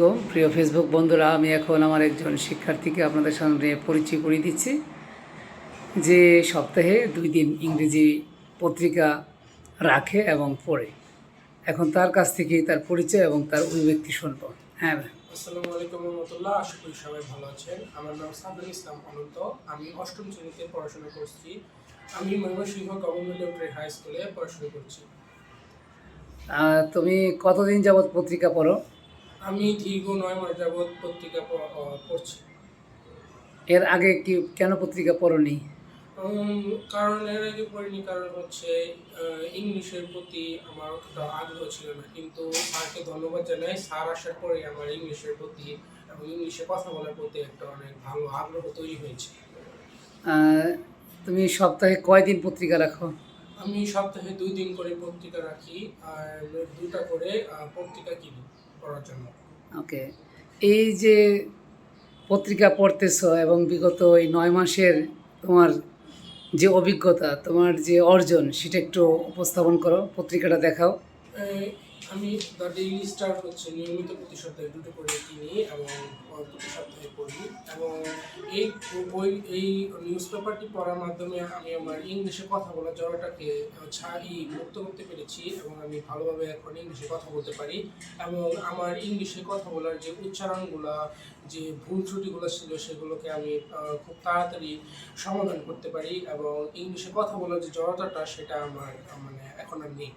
তো প্রিয় ফেসবুক বন্ধুরা আমি এখন আমার একজন শিক্ষার্থীকে আপনাদের সামনে পরিচয় করিয়ে দিচ্ছি যে সপ্তাহে দুই দিন ইংরেজি পত্রিকা রাখে এবং পড়ে। এখন তার কাছ থেকেই তার পরিচয় এবং তার অভিব্যক্তি শুনব। হ্যাঁ আসসালামু আলাইকুম রহমতুল্লাহ আশা করি সবাই ভালো আছেন। আমার নাম সাদুল ইসলাম অনন্ত। আমি অষ্টম শ্রেণীতে পড়াশোনা করছি। আমি ময়মনসিংহ গভর্নমেন্ট হাই স্কুলে পড়াশোনা করছি। তুমি কতদিন যাবৎ পত্রিকা পড়ো? আমি দীর্ঘ নয় মাস যাবৎ পত্রিকা পড়ছি। এর আগে কি কেন পত্রিকা পড়নি? কারণ এর আগে পড়িনি কারণ হচ্ছে ইংলিশের প্রতি আমার অতটা আগ্রহ ছিল না। কিন্তু স্যারকে ধন্যবাদ জানাই স্যার আসার পরে আমার ইংলিশের প্রতি এবং ইংলিশে কথা বলার প্রতি একটা অনেক ভালো আগ্রহ তৈরি হয়েছে। তুমি সপ্তাহে কয়দিন পত্রিকা রাখো? আমি সপ্তাহে দুই দিন করে পত্রিকা রাখি আর দুটা করে পত্রিকা কিনি। পড়ার জন্য। ওকে। এই যে পত্রিকা পড়তেছো এবং বিগত এই নয় মাসের তোমার যে অভিজ্ঞতা তোমার যে অর্জন সেটা একটু উপস্থাপন করো পত্রিকাটা দেখাও। আমি দ্য ডেইলি স্টার হচ্ছে নিয়মিত প্রতি সপ্তাহে দুটো করে কিনি এবং প্রতি সপ্তাহে পড়ি এবং এই বই, এই নিউজ পেপারটি পড়ার মাধ্যমে আমি আমার ইংলিশে কথা বলার জড়টাকে ছাই মুক্ত করতে পেরেছি এবং আমি ভালোভাবে এখন ইংলিশে কথা বলতে পারি এবং আমার ইংলিশে কথা বলার যে উচ্চারণগুলো, যে ভুল ত্রুটিগুলো ছিল সেগুলোকে আমি খুব তাড়াতাড়ি সমাধান করতে পারি এবং ইংলিশে কথা বলার যে জড়তাটা সেটা আমার মানে এখন আর নেই।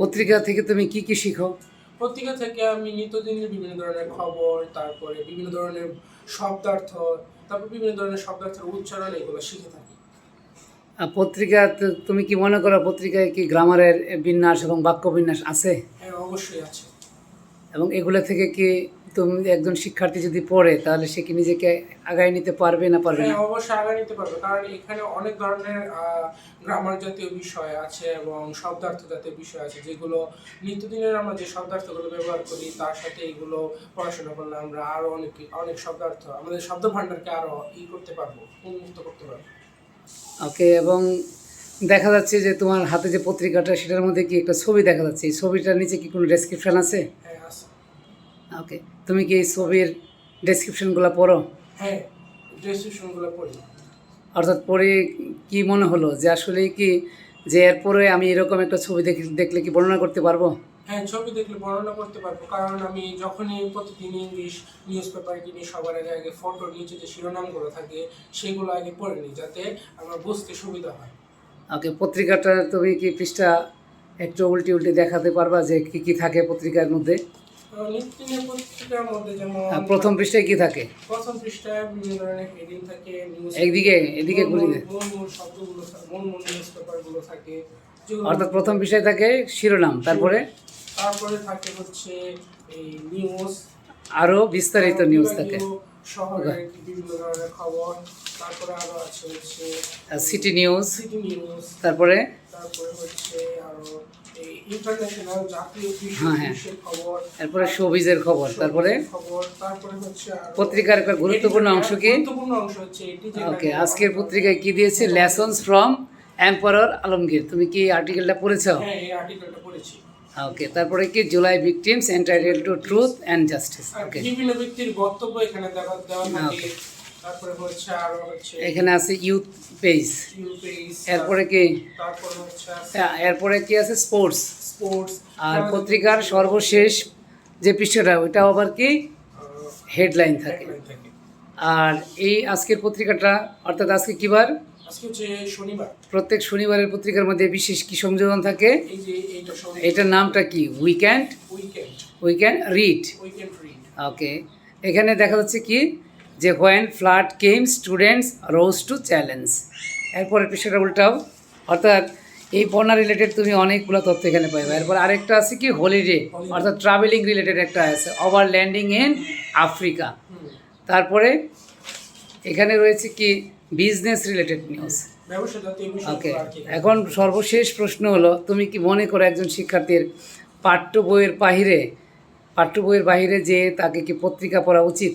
পত্রিকা থেকে তুমি কি কি শিখো? পত্রিকা থেকে আমি নিত্যদিনের বিভিন্ন ধরনের খবর তারপরে বিভিন্ন ধরনের শব্দার্থ তারপর বিভিন্ন ধরনের শব্দার্থের উচ্চারণ এগুলো শিখে থাকি। আর পত্রিকা তুমি কি মনে করো পত্রিকায় কি গ্রামারের বিন্যাস এবং বাক্য বিন্যাস আছে? হ্যাঁ অবশ্যই আছে। এবং এগুলো থেকে কি তুমি একজন শিক্ষার্থী যদি পড়ে তাহলে সে কি নিজেকে আগায় নিতে পারবে না পারবে না? হ্যাঁ অবশ্যই আগা নিতে পারবে। কারণ এখানে অনেক ধরনের গ্রামার জাতীয় বিষয় আছে এবং শব্দার্থ জাতীয় বিষয় আছে যেগুলো নিত্যদিনের আমরা যে শব্দার্থগুলো ব্যবহার করি তার সাথে এগুলো পড়াশোনা করলে আমরা আরও অনেক অনেক শব্দার্থ আমাদের শব্দ ভান্ডারকে আরও ই করতে পারব উন্মুক্ত করতে পারব। ওকে এবং দেখা যাচ্ছে যে তোমার হাতে যে পত্রিকাটা সেটার মধ্যে কি একটা ছবি দেখা যাচ্ছে? এই ছবিটার নিচে কি কোনো ডেসক্রিপশন আছে? হ্যাঁ ওকে তুমি কি এই ছবির ডেসক্রিপশনগুলো পড়ো? হ্যাঁ ডেসক্রিপশনগুলো পড়ি। অর্থাৎ পড়ে কি মনে হলো যে আসলে কি যে এরপরে আমি এরকম একটা ছবি দেখ দেখলে কি বর্ণনা করতে পারব? হ্যাঁ ছবি দেখলে বর্ণনা করতে পারব। কারণ আমি যখনই প্রতিদিন ইংলিশ নিউজ পেপার কিনি সবার আগে আগে ফটোর নিচে যে শিরোনামগুলো থাকে সেগুলো আগে পড়ে নিই যাতে আমার বুঝতে সুবিধা হয়। ওকে পত্রিকাটা তুমি কি পৃষ্ঠা একটু উল্টে উল্টে দেখাতে পারবা যে কি কি থাকে পত্রিকার মধ্যে? প্রথম পৃষ্ঠায় কি থাকে? প্রথম পৃষ্ঠায় বিভিন্ন ধরনের হেডিং থাকে একদিকে এদিকে ঘুরি দে। মূল মূল শব্দগুলো থাকে মূল মূল নিউজ পেপারগুলো থাকে অর্থাৎ প্রথম পৃষ্ঠায় থাকে শিরোনাম তারপরে? তারপরে থাকে হচ্ছে এই নিউজ আরও বিস্তারিত নিউজ থাকে। সিটি নিউজ তারপরে হ্যাঁ, হ্যাঁ। তারপরে শোবিজের খবর তারপরে? পত্রিকার একটা গুরুত্বপূর্ণ অংশ কি? ওকে আজকের পত্রিকায় কি দিয়েছে? লেসনস ফ্রম এম্পারর আলমগীর তুমি কি আর্টিকেলটা পড়েছো? হ্যাঁ এই আর্টিকেলটা পড়েছি। ওকে তারপরে কি? July victims entitle to truth and justice okay বিভিন্ন ব্যক্তির বক্তব্য এখানে দেওয়া দেওয়া থাকে। তারপরে হচ্ছে আরও হচ্ছে এখানে আছে ইউথ পেজ এরপরে কি? তারপরে হচ্ছে হ্যাঁ, এরপরে কি আছে? স্পোর্টস স্পোর্টস আর পত্রিকার সর্বশেষ যে পৃষ্ঠাটা ওইটাও আবার কি? হেডলাইন থাকে। আর এই আজকের পত্রিকাটা অর্থাৎ আজকে হচ্ছে শনিবার প্রত্যেক শনিবারের পত্রিকার মধ্যে বিশেষ কি সংযোজন থাকে? এটার নামটা কি? Weekend weekend read read okay এখানে দেখা যাচ্ছে কি? যে when flood came students rose to challenge এরপরে বিষয়টা উল্টাও। অর্থাৎ এই পড়না রিলেটেড তুমি অনেকগুলো তথ্য এখানে পাইবে। এরপর আরেকটা আছে কি? হলিডে অর্থাৎ ট্রাভেলিং রিলেটেড একটা আছে। ওভার ল্যান্ডিং ইন আফ্রিকা তারপরে এখানে রয়েছে কি? বিজনেস রিলেটেড নিউজ ওকে এখন সর্বশেষ প্রশ্ন হলো তুমি কি মনে করো একজন শিক্ষার্থীর পাঠ্য বইয়ের বাহিরে পাঠ্য বইয়ের বাহিরে যে তাকে কি পত্রিকা পড়া উচিত?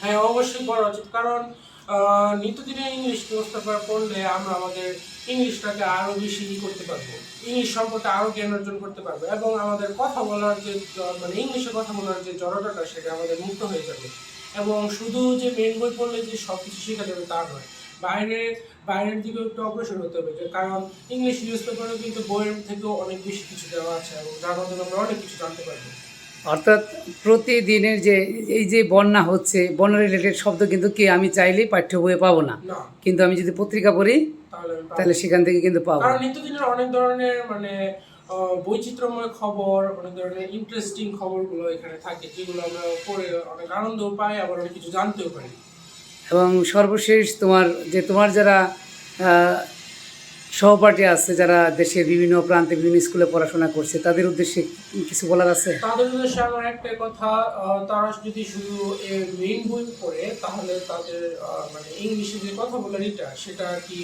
হ্যাঁ অবশ্যই পড়া উচিত। কারণ আহ, নিত্যদিনের ইংলিশ নিউজ পেপার পড়লে আমরা আমাদের ইংলিশটাকে আরও বেশি ই করতে পারব। ইংলিশ সম্পর্কে আরও জ্ঞান অর্জন করতে পারব এবং আমাদের কথা বলার যে মানে ইংলিশে কথা বলার যে জড়তাটা সেটা আমাদের মুক্ত হয়ে যাবে। এবং শুধু যে মেন বই পড়লে যে সব কিছু শেখা যাবে তা নয়। বাইরে বাইরের দিকে একটু অগ্রসর হতে হবে কারণ ইংলিশ নিউজ পেপারে কিন্তু বইয়ের থেকেও অনেক বেশি কিছু দেওয়া আছে এবং যার মাধ্যমে আমরা অনেক কিছু জানতে পারব। অর্থাৎ প্রতিদিনের যে এই যে বন্যা হচ্ছে বন্যা রিলেটেড শব্দ কিন্তু কি আমি চাইলেই পাঠ্য বইয়ে পাবো না? কিন্তু আমি যদি পত্রিকা পড়ি তাহলে সেখান থেকে কিন্তু পাবো। কারণ নিত্যদিনের অনেক ধরনের মানে বৈচিত্র্যময় খবর অনেক ধরনের ইন্টারেস্টিং খবরগুলো এখানে থাকে যেগুলো আমরা পড়ে অনেক আনন্দও পাই আবার অনেক কিছু জানতেও পারি। এবং সর্বশেষ তোমার যে তোমার যারা সহপাঠী আছে, যারা দেশের বিভিন্ন প্রান্তে বিভিন্ন স্কুলে পড়াশোনা করছে, তাদের উদ্দেশ্যে কিছু বলার আছে? তাদের উদ্দেশ্যে আমার একটা কথা তারা যদি শুধু মেইন বই পড়ে, তাহলে তাদের মানে ইংলিশে যে কথা বলার এটা সেটা কি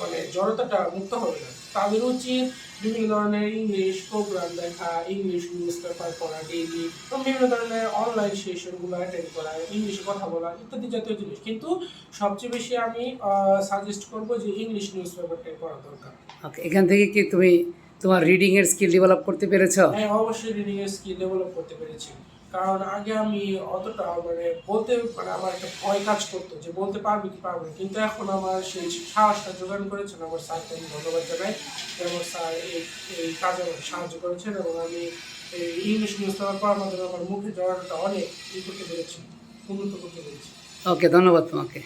মানে জড়তাটা মুক্ত হবে না। তাদের উচিত বিভিন্ন ধরনের ইংলিশ প্রোগ্রাম দেখা ইংলিশ নিউজ পেপার পড়া ডেইলি এবং বিভিন্ন ধরনের অনলাইন সেশনগুলো অ্যাটেন্ড করা ইংলিশে কথা বলা ইত্যাদি জাতীয় জিনিস। কিন্তু সবচেয়ে বেশি আমি সাজেস্ট করব যে ইংলিশ নিউজ পেপারটাই পড়া দরকার। ওকে এখান থেকে কি তুমি তোমার রিডিংয়ের স্কিল ডেভেলপ করতে পেরেছ? হ্যাঁ অবশ্যই রিডিং এর স্কিল ডেভেলপ করতে পেরেছি। কারণ আগে আমি অতটা মানে বলতে মানে আমার একটা ভয় কাজ করতো যে বলতে পারবে কি পারবে। কিন্তু এখন আমার সেই সাহসটা যোগান করেছেন আমার স্যারকে আমি ধন্যবাদ জানাই আমার স্যার এই এই কাজে আমাকে সাহায্য করেছেন এবং আমি এই ইংলিশ নিউজ পেপার পড়ার মাধ্যমে আমার মুখে জড়াটা অনেক ই করতে পেরেছি, উন্নত করতে পেরেছি ওকে, ধন্যবাদ তোমাকে